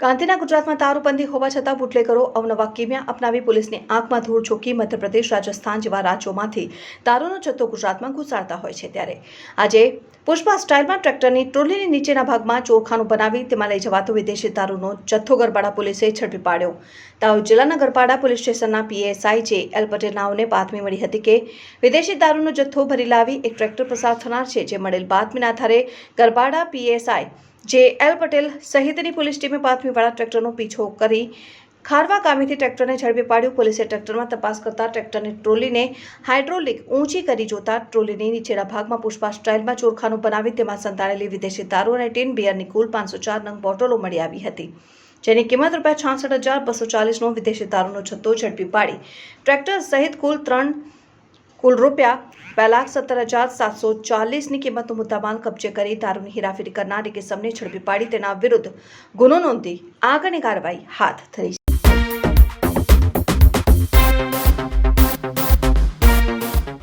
ગાંધીના ગુજરાતમાં દારૂબંધી હોવા છતાં બુટલેગરો અવનવા કિમિયા અપનાવી પોલીસની આંખમાં ધૂળ ઝોકી મધ્યપ્રદેશ, રાજસ્થાન જેવા રાજ્યોમાંથી દારૂનો જથ્થો ગુજરાતમાં ઘુસાડતા હોય છે ત્યારે. આજે પુષ્પા સ્ટાઇલમાં ટ્રેક્ટરની ટ્રોલીની નીચેના ભાગમાં ચોરખાનું બનાવી તેમાં લઈ જવાતો વિદેશી દારૂનો જથ્થો ગરબાડા પોલીસે ઝડપી પાડ્યો. દાહોદ જિલ્લાના ગરબાડા પોલીસ સ્ટેશનના પીએસઆઈ જે એલ પટેલનાઓને બાતમી મળી હતી કે વિદેશી દારૂનો જથ્થો ભરી લાવી એક ટ્રેક્ટર પસાર થનાર છે, જે મળેલ બાતમીના આધારે Garbada PSI J L Patel સહિતની પોલીસ ટીમે બાતમીવાળા ટ્રેક્ટરનો પીછો કરી ખારવા ગામેથી ટ્રેક્ટરને ઝડપી પાડ્યું. પોલીસે ટ્રેક્ટરમાં તપાસ કરતા ટ્રેક્ટરની ટ્રોલીને હાઇડ્રોલિક ઊંચી કરી જોતા ટ્રોલીની નીચેના ભાગમાં પુષ્પા સ્ટાઇલમાં ચોરખાનું બનાવી તેમાં સંતાડેલી વિદેશી દારૂ અને ટીન બિયરની કુલ પાંચસો ચાર નંગ બોટલો મળી આવી હતી, જેની કિંમત રૂપિયા છાસઠ હજાર બસો ચાલીસનો વિદેશી દારૂનો જથ્થો ઝડપી પાડી. ટ્રેક્ટર સહિત કુલ ત્રણ કુલ રૂપિયા બે લાખ સત્તર હજાર સાતસો ચાલીસની કિંમતનો મુદ્દામાલ કબજે કરી દારૂની હેરાફેરી કરનારી કે સમને ઝડપી પાડી તેના વિરુદ્ધ ગુનો નોંધી આગળની કાર્યવાહી હાથ ધરી